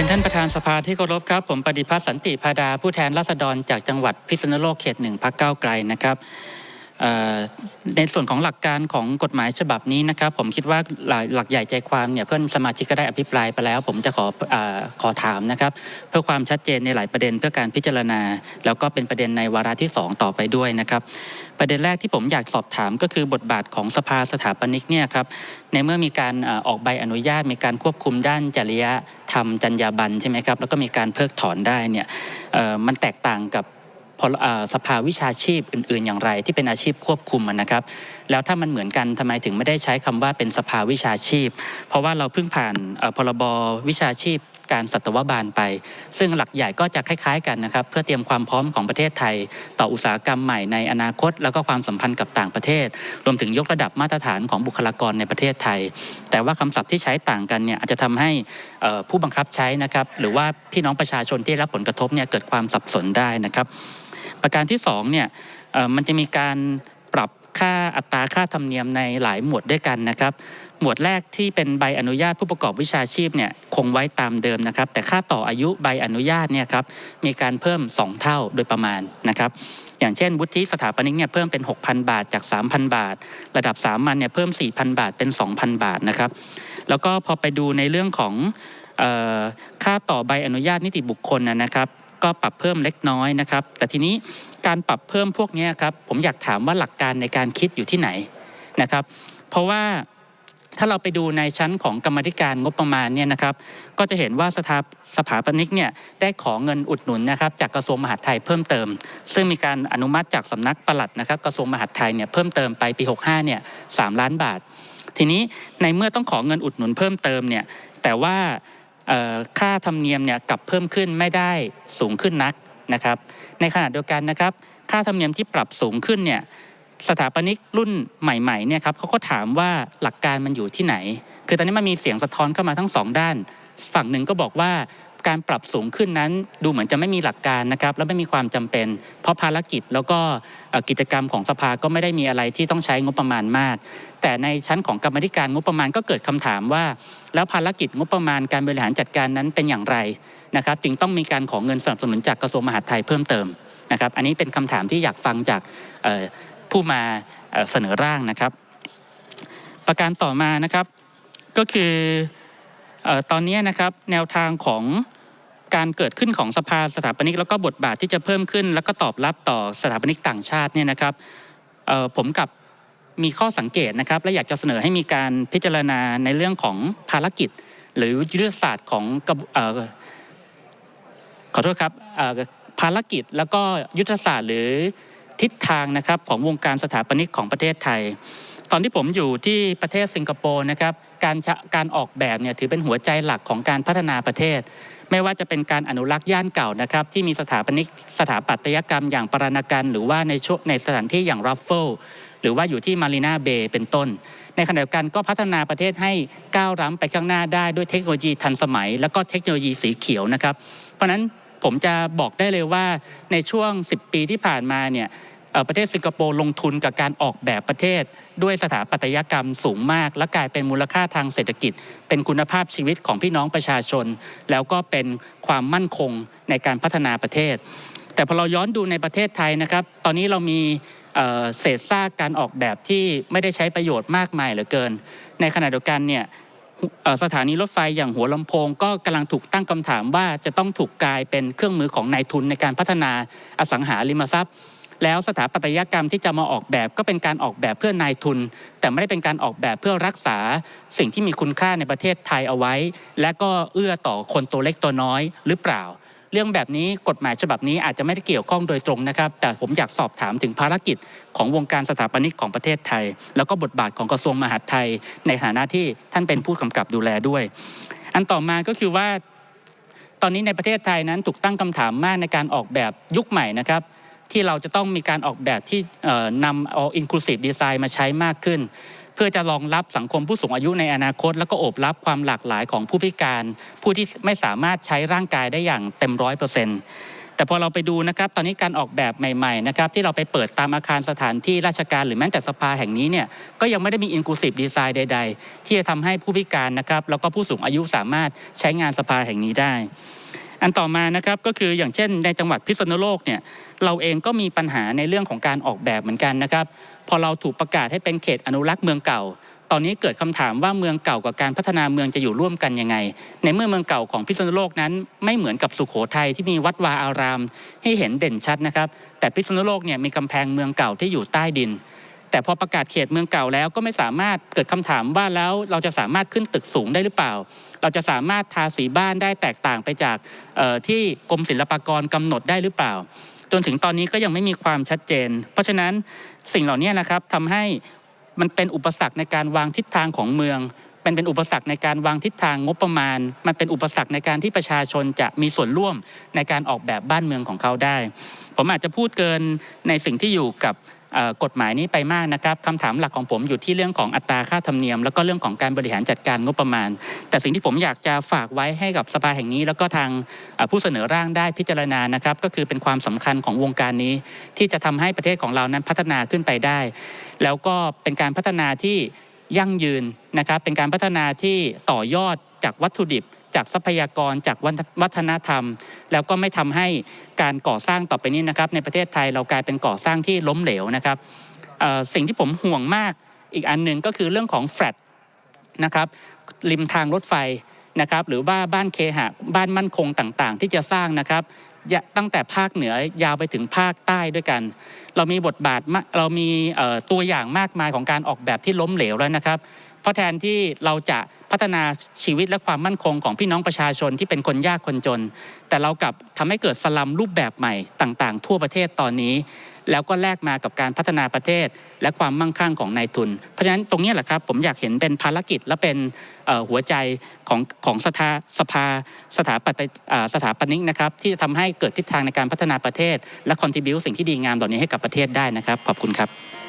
รียนท่านประธานสภาที่เคารพครับ ผมปฏิพัฒน์สันติพาดาผู้แทนราษฎรจากจังหวัดพิษณุโลกเขตหนึ่งพักเก้าไกลนะครับ ในส่วนของหลักการของกฎหมายฉบับนี้นะครับผมคิดว่าหลักใหญ่ใจความเนี่ยเพื่อนสมาชิกก็ได้อภิปรายไปแล้ว ผมจะขออขอถามนะครับเพื่อความชัดเจนในหลายประเด็นเพื่อการพิจารณา แล้วก็เป็นประเด็นในวาระที่ 2 ต่อไปด้วยนะครับประเด็นแรกที่ผมอยากสอบถามก็คือบทบาทของสภาสถาปนิกเนี่ยครับในเมื่อมีการออกใบอนุญาต มีการควบคุมด้านจริยธรรมจรรยาบรรณใช่ไหมครับแล้วก็มีการเพิกถอนได้เนี่ยมันแตกต่างกับ สภาวิชาชีพอื่น ๆ อย่างไร ที่เป็นอาชีพควบคุมนะครับ แล้วถ้ามันเหมือนกันทำไมถึงไม่ได้ใช้คำว่าเป็นสภาวิชาชีพ เพราะว่าเราเพิ่งผ่านพรบวิชาชีพ การสัตวบาลไป ซึ่งหลักใหญ่ก็จะคล้าย ๆ กันนะครับ เพื่อเตรียมความพร้อมของประเทศไทย ต่ออุตสาหกรรมใหม่ในอนาคต แล้วก็ความสัมพันธ์กับต่างประเทศ รวมถึงยกระดับมาตรฐานของบุคลากรในประเทศไทย แต่ว่าคำศัพท์ที่ใช้ต่างกันเนี่ยอาจจะทำให้ผู้บังคับใช้นะครับหรือว่าพี่น้องประชาชนที่รับผลกระทบเนี่ยเกิดความสับสนได้นะครับ ประการที่2เนี่ยมันจะมีการปรับค่าอัตราค่าธรรมเนียมในหลายหมวดด้วยกันนะครับ หมวดแรกที่เป็นใบอนุญาตผู้ประกอบวิชาชีพเนี่ยคงไว้ตามเดิมนะครับ แต่ค่าต่ออายุใบอนุญาตเนี่ยครับมีการเพิ่ม 2 เท่าโดยประมาณนะครับอย่างเช่น วุฒิสถาปนิกเนี่ยเพิ่มเป็น 6,000 บาทจาก 3,000 บาท ระดับสามัญเนี่ยเพิ่ม 4,000 บาทเป็น 2,000 บาทนะครับแล้วก็พอไปดูในเรื่องของออค่าต่อใบอนุญาตนิติบุคคลนะครับ ก็ปรับเพิ่มเล็กน้อยนะครับ แต่ทีนี้การปรับเพิ่มพวกนี้ครับผมอยากถามว่าหลักการในการคิดอยู่ที่ไหนนะครับ เพราะว่า ถ้าเราไปดูในชั้นของกรรมธิการงบประมาณเนี่ยนะครับ ก็จะเห็นว่าสถาสถาปนิกเนี่ยได้ขอเงินอุดหนุนนะครับจากกระทรวงมหาดไทยเพิ่มเติม ซึ่งมีการอนุมัติจากสำนักปลัดนะครับกระทรวงมหาดไทยเนี่ยเพิ่มเติมไปปี 65เนี่ยสล้านบาท ทีนี้ในเมื่อต้องขอเงินอุดหนุนเพิ่มเติมเนี่ยแต่ว่าค่าธรรมเนียมเนี่ยกลับเพิ่มขึ้นไม่ได้สูงขึ้นนักนะครับ ในขณะเดียวกันนะครับ ค่าธรรมเนียมที่ปรับสูงขึ้นเนี่ย สถาปนิกรุ่นใหม่ๆเนี่ยครับเขาก็ถามว่าหลักการมันอยู่ที่ไหน คือตอนนี้มันมีเสียงสะท้อนเข้ามาทั้งสองด้าน ฝั่งหนึ่งก็บอกว่าการปรับสูงขึ้นนั้นดูเหมือนจะไม่มีหลักการนะครับและไม่มีความจำเป็น เพราะภารกิจแล้วก็กิจกรรมของสภาก็ไม่ได้มีอะไรที่ต้องใช้งบประมาณมาก แต่ในชั้นของกรรมธิการงบประมาณก็เกิดคำถามว่า แล้วภารกิจงบประมาณการบริหารจัดการนั้นเป็นอย่างไรนะครับจึงต้องมีการขอเงินสนับสนุนจากกระทรวงมหาดไทยเพิ่มเติมนะครับอันนี้เป็นคำถามที่อยากฟังจาก ผู้มาเสนอร่างนะครับ ประการต่อมานะครับก็คืออตอนนี้นะครับแนวทางของการเกิดขึ้นของสภาสถาปนิกแล้วก็บทบาทที่จะเพิ่มขึ้น แล้วก็ตอบรับต่อสถาปนิกต่างชาติเนี่ยนะครับผมกับมีข้อสังเกตนะครับ และอยากจะเสนอให้มีการพิจารณาในเรื่องของภารกิจ หรือยุทธศาสตร์ของกอขอโทษครับภารกิจแล้วก็ยุทธศาสตร์หรือ ทิศทางนะครับของวงการสถาปนิกของประเทศไทย ตอนที่ผมอยู่ที่ประเทศสิงคโปร์นะครับการการออกแบบเนี่ยถือเป็นหัวใจหลักของการพัฒนาประเทศ ไม่ว่าจะเป็นการอนุรักษ์ย่านเก่านะครับที่มีสถาปนิกสถาปัตยกรรมอย่างปราณกันหรือว่าในช่วงในสถานที่อย่างรัฟเฟิลหรือว่าอยู่ที่มารีนาเบย์เป็นต้น ในขณะเดียวกันก็พัฒนาประเทศให้ก้าวล้ำไปข้างหน้าได้ด้วยเทคโนโลยีทันสมัย แล้วก็เทคโนโลยีสีเขียวนะครับ เพราะนั้น ผมจะบอกได้เลยว่าในช่วง 10 ปีที่ผ่านมาเนี่ยประเทศสิงคโปร์ลงทุนกับการออกแบบประเทศ ด้วยสถาปัตยกรรมสูงมาก และกลายเป็นมูลค่าทางเศรษฐกิจ เป็นคุณภาพชีวิตของพี่น้องประชาชน แล้วก็เป็นความมั่นคงในการพัฒนาประเทศ แต่พอเราย้อนดูในประเทศไทยนะครับ ตอนนี้เรามีเศษซากการออกแบบที่ไม่ได้ใช้ประโยชน์มากมายเหลือเกิน ในขณะเดียวกันเนี่ย สถานีรถไฟอย่างหัวลำโพง ก็กำลังถูกตั้งคำถามว่าจะต้องถูกกลายเป็นเครื่องมือของนายทุนในการพัฒนาอสังหาริมทรัพย์ แล้วสถาปัตยกรรมที่จะมาออกแบบก็เป็นการออกแบบเพื่อนายทุน แต่ไม่ได้เป็นการออกแบบเพื่อรักษาสิ่งที่มีคุณค่าในประเทศไทยเอาไว้ และก็เอื้อต่อคนตัวเล็กตัวน้อยหรือเปล่า เรื่องแบบนี้กฎหมายฉบับนี้อาจจะไม่ได้เกี่ยวข้องโดยตรงนะครับ แต่ผมอยากสอบถามถึงภารกิจของวงการสถาปนิกของประเทศไทย แล้วก็บทบาทของกระทรวงมหาดไทย ในฐานะที่ท่านเป็นผู้กำกับดูแลด้วย อันต่อมาก็คือว่า ตอนนี้ในประเทศไทยนั้นถูกตั้งคำถามมากในการออกแบบยุคใหม่นะครับที่เราจะต้องมีการออกแบบที่นำเอา inclusive design มาใช้มากขึ้น พื่อจะรองรับสังคมผู้สูงอายุในอนาคต แล้วก็โอบรับความหลากหลายของผู้พิการ ผู้ที่ไม่สามารถใช้ร่างกายได้อย่างเต็มร้อยเปอร์เซ็นต์แต่พอเราไปดูนะครับตอนนี้การออกแบบใหม่ๆนะครับที่เราไปเปิดตามอาคารสถานที่ราชการหรือแม้แต่สภาแห่งนี้เนี่ยก็ยังไม่ได้มี inclusive design ใด ๆ ที่จะทำให้ผู้พิการนะครับแล้วก็ผู้สูงอายุสามารถใช้งานสภาแห่งนี้ได้ อันต่อมานะครับก็คืออย่างเช่นในจังหวัดพิษณุโลกเนี่ยเราเองก็มีปัญหาในเรื่องของการออกแบบเหมือนกันนะครับ พอเราถูกประกาศให้เป็นเขตอนุรักษ์เมืองเก่า ตอนนี้เกิดคำถามว่าเมืองเก่ากับการพัฒนาเมืองจะอยู่ร่วมกันยังไง ในเมื่อเมืองเก่าของพิษณุโลกนั้น ไม่เหมือนกับสุโขทัยที่มีวัดวาอาราม ให้เห็นเด่นชัดนะครับ แต่พิษณุโลกเนี่ยมีกำแพงเมืองเก่าที่อยู่ใต้ดิน แต่พอประกาศเขตเมืองเก่าแล้วก็ไม่สามารถเกิดคำถามว่าแล้วเราจะสามารถขึ้นตึกสูงได้หรือเปล่า เราจะสามารถทาสีบ้านได้แตกต่างไปจากที่กรมศิลปากรกำหนดได้หรือเปล่า จนถึงตอนนี้ก็ยังไม่มีความชัดเจน เพราะฉะนั้นสิ่งเหล่านี้นะครับทำให้มันเป็นอุปสรรคในการวางทิศทางของเมืองเป็นเป็นอุปสรรคในการวางทิศทางงบประมาณ มันเป็นอุปสรรคในการที่ประชาชนจะมีส่วนร่วมในการออกแบบบ้านเมืองของเขาได้ ผมอาจจะพูดเกินในสิ่งที่อยู่กับ กฎหมายนี้ไปมากนะครับคำถามหลักของผมอยู่ที่เรื่องของอัตราค่าธรรมเนียม แล้วก็เรื่องของการบริหารจัดการงบประมาณ แต่สิ่งที่ผมอยากจะฝากไว้ให้กับสภาแห่งนี้ แล้วก็ทางผู้เสนอร่างได้พิจารณานะครับก็คือเป็นความสำคัญของวงการนี้ ที่จะทำให้ประเทศของเรานั้นพัฒนาขึ้นไปได้ แล้วก็เป็นการพัฒนาที่ยั่งยืนนะครับเป็นการพัฒนาที่ต่อยอดจากวัตถุดิบ จากทรัพยากรจากวัฒนธรรม แล้วก็ไม่ทำให้การก่อสร้างต่อไปนี้นะครับ ในประเทศไทยเรากลายเป็นก่อสร้างที่ล้มเหลวนะครับสิ่งที่ผมห่วงมากอีกอันหนึ่งก็คือเรื่องของแฟลตนะครับริมทางรถไฟนะครับหรือว่าบ้านเคหะบ้านมั่นคงต่างๆ ที่จะสร้างนะครับตั้งแต่ภาคเหนือยาวไปถึงภาคใต้ด้วยกัน เรามีบทบาทเรามีตัวอย่างมากมายของการออกแบบที่ล้มเหลวแล้วนะครับ เพราะแทนที่เราจะพัฒนาชีวิตและความมั่นคงของพี่น้องประชาชนที่เป็นคนยากคนจน แต่เรากลับทำให้เกิดสลัมรูปแบบใหม่ต่าง ๆ ทั่วประเทศตอนนี้ แล้วก็แลกมากับการพัฒนาประเทศและความมั่งคั่งของนายทุน เพราะฉะนั้นตรงนี้แหละครับผมอยากเห็นเป็นภารกิจและเป็นหัวใจของของสภาสภาสถาปตยอ่าสถาปนิกนะครับที่จะทำให้เกิดทิศทางในการพัฒนาประเทศ และคอนทิบิวสิ่งที่ดีงามเหล่านี้ให้กับประเทศได้นะครับ ขอบคุณครับ